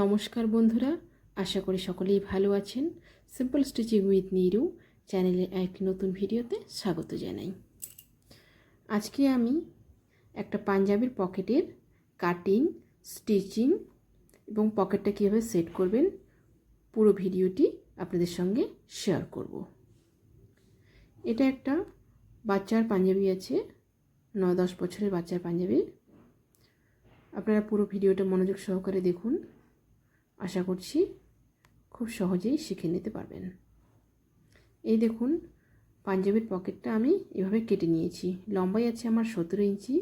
নমস্কার বন্ধুরা, আশা করি সকলেই ভালো আছেন। সিম্পল স্টিচিং উইথ নিরু চ্যানেলে একটি নতুন ভিডিওতে স্বাগত জানাই। আজকে আমি একটা পাঞ্জাবির পকেটের কাটিং স্টিচিং এবং পকেটটা কীভাবে সেট করবেন পুরো ভিডিওটি আপনাদের সঙ্গে শেয়ার করব। এটা একটা বাচ্চার পাঞ্জাবি আছে ন দশ বছরের বাচ্চার পাঞ্জাবি। আপনারা পুরো ভিডিওটা মনোযোগ সহকারে দেখুন। আশা করছি খুব সহজেই শিখে নিতে পারবেন। এই দেখুন, পাঞ্জাবির পকেটটা আমি এভাবে কেটে নিয়েছি। লম্বাই আছে আমার সতেরো ইঞ্চি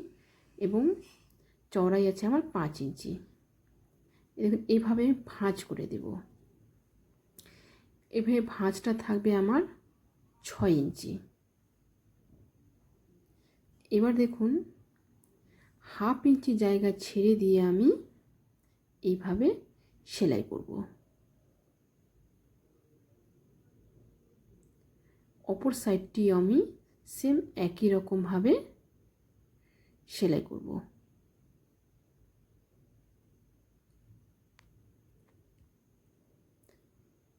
এবং চওড়াই আছে আমার পাঁচ ইঞ্চি। দেখুন, এইভাবে ভাঁজ করে দেব। এভাবে ভাঁজটা থাকবে আমার ছয় ইঞ্চি। এবার দেখুন, হাফ ইঞ্চি জায়গা ছেড়ে দিয়ে আমি এইভাবে সেলাই করব। অপর সাইডটি আমি সেম একই রকমভাবে সেলাই করব।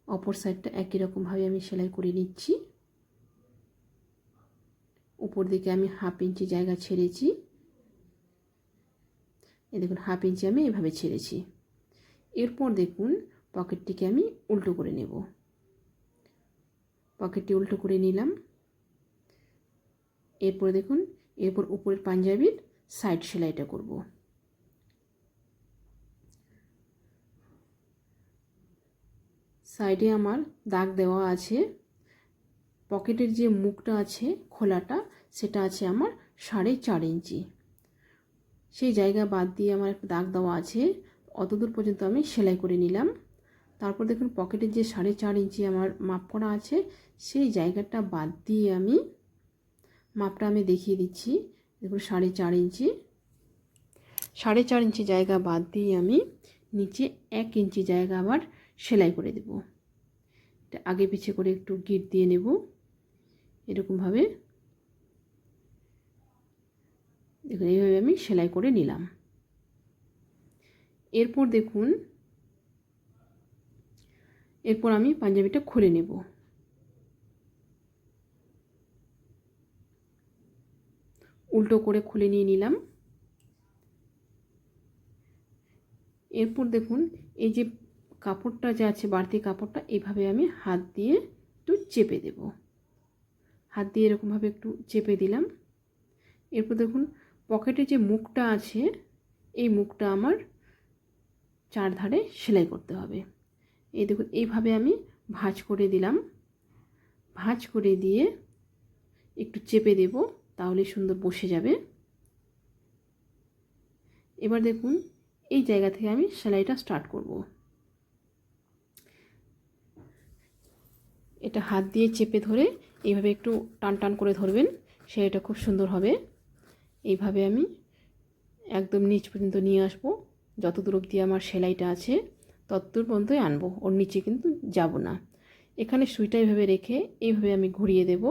অপর সাইডটা একই রকমভাবে আমি সেলাই করে নিচ্ছি। উপর দিকে আমি হাফ ইঞ্চি জায়গা ছেড়েছি। এ দেখুন, হাফ ইঞ্চি আমি এভাবে ছেড়েছি। এরপর দেখুন পকেটটিকে আমি উল্টো করে নেব। পকেটটি উল্টো করে নিলাম। এরপর দেখুন, এরপর উপরের পাঞ্জাবির সাইড সেলাইটা করব। সাইডে আমার দাগ দেওয়া আছে। পকেটের যে মুখটা আছে, খোলাটা, সেটা আছে আমার সাড়ে চার ইঞ্চি। সেই জায়গা বাদ দিয়ে আমার একটা দাগ দেওয়া আছে। অতদূর পর্যন্ত আমি সেলাই করে নিলাম। তারপর দেখুন পকেটের যে সাড়ে চার ইঞ্চি আমার মাপ করা আছে, সেই জায়গাটা বাদ দিয়ে আমি মাপটা আমি দেখিয়ে দিচ্ছি। দেখুন সাড়ে চার ইঞ্চি। সাড়ে চার ইঞ্চি জায়গা বাদ দিয়ে আমি নিচে এক ইঞ্চি জায়গা আবার সেলাই করে দেব। এটা আগে পিছিয়ে করে একটু গিট দিয়ে নেব। এরকমভাবে। দেখুন এইভাবে আমি সেলাই করে নিলাম। এরপর দেখুন, এরপর আমি পাঞ্জাবিটা খুলে নেব। উল্টো করে খুলে নিয়ে নিলাম। এরপর দেখুন, এই যে কাপড়টা যে আছে, বাড়তি কাপড়টা এইভাবে আমি হাত দিয়ে একটু চেপে দেব। হাত দিয়ে এরকমভাবে একটু চেপে দিলাম। এরপর দেখুন, পকেটে যে মুখটা আছে, এই মুখটা আমার চার ধারে সেলাই করতে হবে। এই দেখুন, এইভাবে আমি ভাঁজ করে দিলাম। ভাঁজ করে দিয়ে একটু চেপে দেব, তাহলে সুন্দর বসে যাবে। এবার দেখুন, এই জায়গা থেকে আমি সেলাইটা স্টার্ট করব। এটা হাত দিয়ে চেপে ধরে এইভাবে একটু টান টান করে ধরবেন, সেলাইটা খুব সুন্দর হবে। এইভাবে আমি একদম নিচ পর্যন্ত নিয়ে আসব। যত দূর অবধি আমার সেলাইটা আছে, ততদূর পর্যন্তই আনব। ওর নিচে কিন্তু যাব না। এখানে সুইটা এইভাবে রেখে এইভাবে আমি ঘুরিয়ে দেব।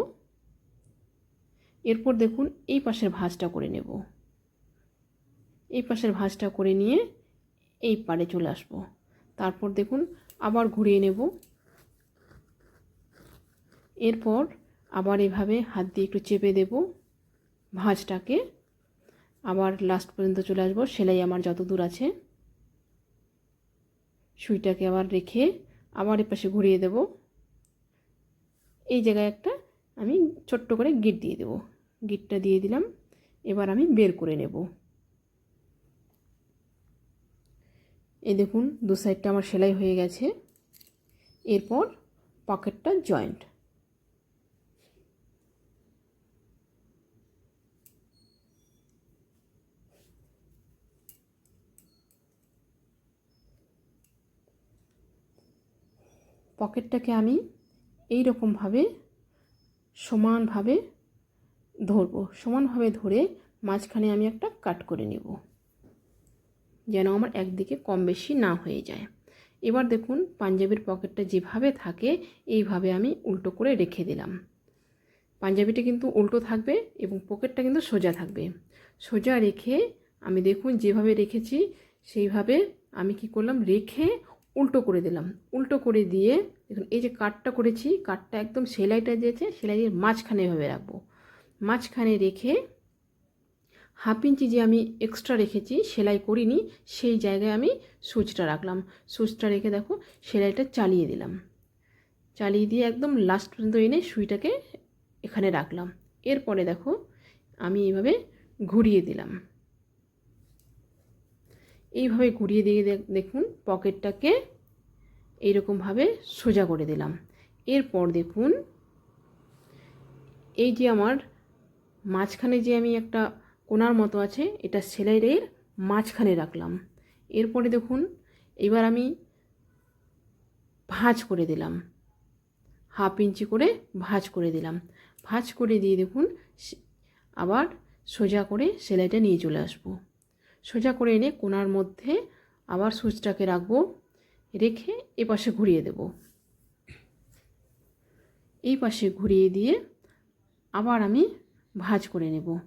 এরপর দেখুন, এই পাশের ভাঁজটা করে নেব। এই পাশের ভাঁজটা করে নিয়ে এই পারে চলে আসব। তারপর দেখুন, আবার ঘুরিয়ে নেব। এরপর আবার এভাবে হাত দিয়ে একটু চেপে দেব ভাঁজটাকে। আবার লাস্ট পর্যন্ত চলে আসব। সেলাই আমার যত দূর আছে। সুইটাকে আবার রেখে আবার এপাশে ঘুরিয়ে দেব। এই জায়গায় একটা আমি ছোট্ট করে গিট দিয়ে দেব। গিটটা দিয়ে দিলাম। এবার আমি বের করে নেব। এই দেখুন, দু সাইডটা আমার সেলাই হয়ে গেছে। এরপর পকেটটা জয়েন্ট পকেটটাকে আমি এই রকমভাবে সমানভাবে ধরবো। সমানভাবে ধরে মাঝখানে আমি একটা কাট করে নেব, যেন আমার একদিকে কম বেশি না হয়ে যায়। এবার দেখুন, পাঞ্জাবির পকেটটা যেভাবে থাকে, এইভাবে আমি উল্টো করে রেখে দিলাম। পাঞ্জাবিটা কিন্তু উল্টো থাকবে এবং পকেটটা কিন্তু সোজা থাকবে। সোজা রেখে আমি দেখুন, যেভাবে রেখেছি, সেইভাবে আমি কি করলাম, রেখে উল্টো করে দিলাম। উল্টো করে দিয়ে দেখুন, এই যে কাটটা করেছি কাটটা একদম সেলাইটা দিয়েছে সেলাইয়ের মাঝখানে এভাবে রাখব। মাঝখানে রেখে হাফ ইঞ্চি যে আমি এক্সট্রা রেখেছি, সেলাই করিনি, সেই জায়গায় আমি সুচটা রাখলাম। সুচটা রেখে দেখো, সেলাইটা চালিয়ে দিলাম। চালিয়ে দিয়ে একদম লাস্ট পর্যন্ত এনে সুইটাকে এখানে রাখলাম। এরপরে দেখো, আমি এইভাবে ঘুরিয়ে দিলাম। এইভাবে ঘুরিয়ে দিয়ে দেখুন, পকেটটাকে এইরকমভাবে সোজা করে দিলাম। এরপর দেখুন, এই যে আমার মাঝখানে যে আমি একটা কোনার মতো আছে, এটা সেলাইয়ের মাঝখানে রাখলাম। এরপরে দেখুন, এবার আমি ভাঁজ করে দিলাম। হাফ ইঞ্চি করে ভাঁজ করে দিলাম। ভাঁজ করে দিয়ে দেখুন আবার সোজা করে সেলাইটা নিয়ে চলে আসব। সোজা করে এনে কোনার মধ্যে আবার সুচটাকে রাখব, রেখে এ পাশে ঘুরিয়ে দেব। এই পাশে ঘুরিয়ে দিয়ে আবার আমি ভাঁজ করে নেব।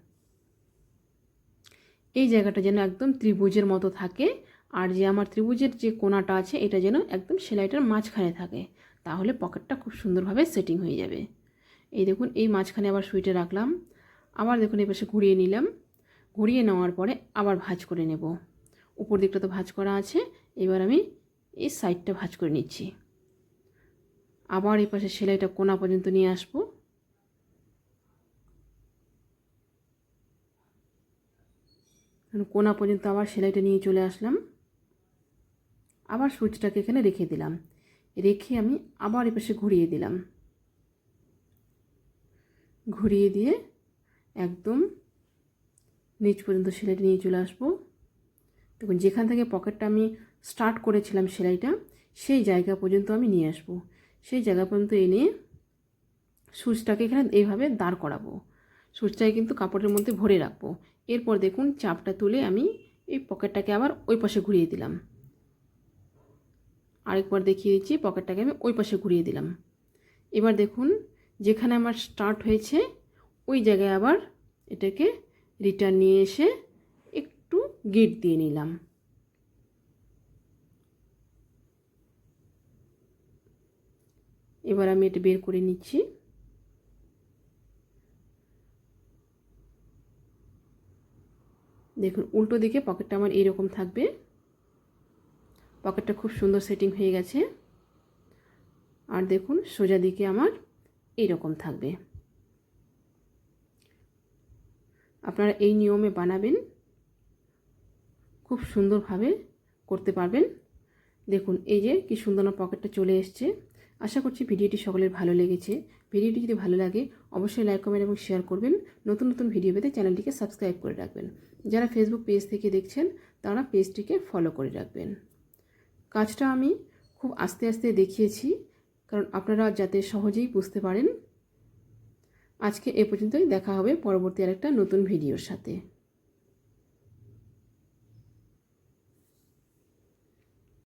এই জায়গাটা যেন একদম ত্রিভুজের মতো থাকে, আর যে আমার ত্রিভুজের যে কোনাটা আছে, এটা যেন একদম সেলাইটার মাঝখানে থাকে। তাহলে পকেটটা খুব সুন্দরভাবে সেটিং হয়ে যাবে। এই দেখুন, এই মাঝখানে আবার সুইটে রাখলাম। আবার দেখুন, এই পাশে ঘুরিয়ে নিলাম। ঘুরিয়ে নেওয়ার পরে আবার ভাজ করে নেব। উপর দিকটা তো ভাঁজ করা আছে, এবার আমি এই সাইডটা ভাঁজ করে নিচ্ছি। আবার এই পাশে সেলাইটা কোনা পর্যন্ত নিয়ে আসব। কোনা পর্যন্ত আবার সেলাইটা নিয়ে চলে আসলাম। আবার সুইচটাকে এখানে রেখে দিলাম। রেখে আমি আবার এপাশে ঘুরিয়ে দিলাম। ঘুরিয়ে দিয়ে একদম নিচ পর্যন্ত সেলাইটা নিয়ে চলে আসব। দেখুন, যেখান থেকে পকেটটা আমি স্টার্ট করেছিলাম সেলাইটা, সেই জায়গা পর্যন্ত আমি নিয়ে আসব। সেই জায়গা পর্যন্ত এনে সুচটাকে এখানে এইভাবে দাঁড় করাবো। সুচটাকে কিন্তু কাপড়ের মধ্যে ভরে রাখব। এরপর দেখুন, চাপটা তুলে আমি এই পকেটটাকে আবার ওই পাশে ঘুরিয়ে দিলাম। আরেকবার দেখিয়ে দিচ্ছি, পকেটটাকে আমি ওই পাশে ঘুরিয়ে দিলাম। এবার দেখুন, যেখানে আমার স্টার্ট হয়েছে, ওই জায়গায় আবার এটাকে রিটার্ন নিয়ে এসে একটু গিট দিয়ে নিলাম। এবার আমি এটা বের করে নিচ্ছি। দেখুন, উল্টো দিকে পকেটটা আমার এইরকম থাকবে। পকেটটা খুব সুন্দর সেটিং হয়ে গেছে। আর দেখুন, সোজা দিকে আমার এইরকম থাকবে। আপনারা এই নিয়মে বানাবেন। খুব সুন্দরভাবে করতে পারবেন। দেখুন, এই যে কি সুন্দর পকেটটা চলে এসছে। আশা করছি ভিডিওটি সকলের ভালো লেগেছে। ভিডিওটি যদি ভালো লাগে, অবশ্যই লাইক কমেন্ট এবং শেয়ার করবেন। নতুন নতুন ভিডিও পেতে চ্যানেলটিকে সাবস্ক্রাইব করে রাখবেন। যারা ফেসবুক পেজ থেকে দেখছেন, তারা পেজটিকে ফলো করে রাখবেন। কাজটা আমি খুব আস্তে আস্তে দেখিয়েছি, কারণ আপনারা যাতে সহজেই বুঝতে পারেন আজকে এ পর্যন্তই দেখা হবে পরবর্তী আরেকটা নতুন ভিডিওর সাথে।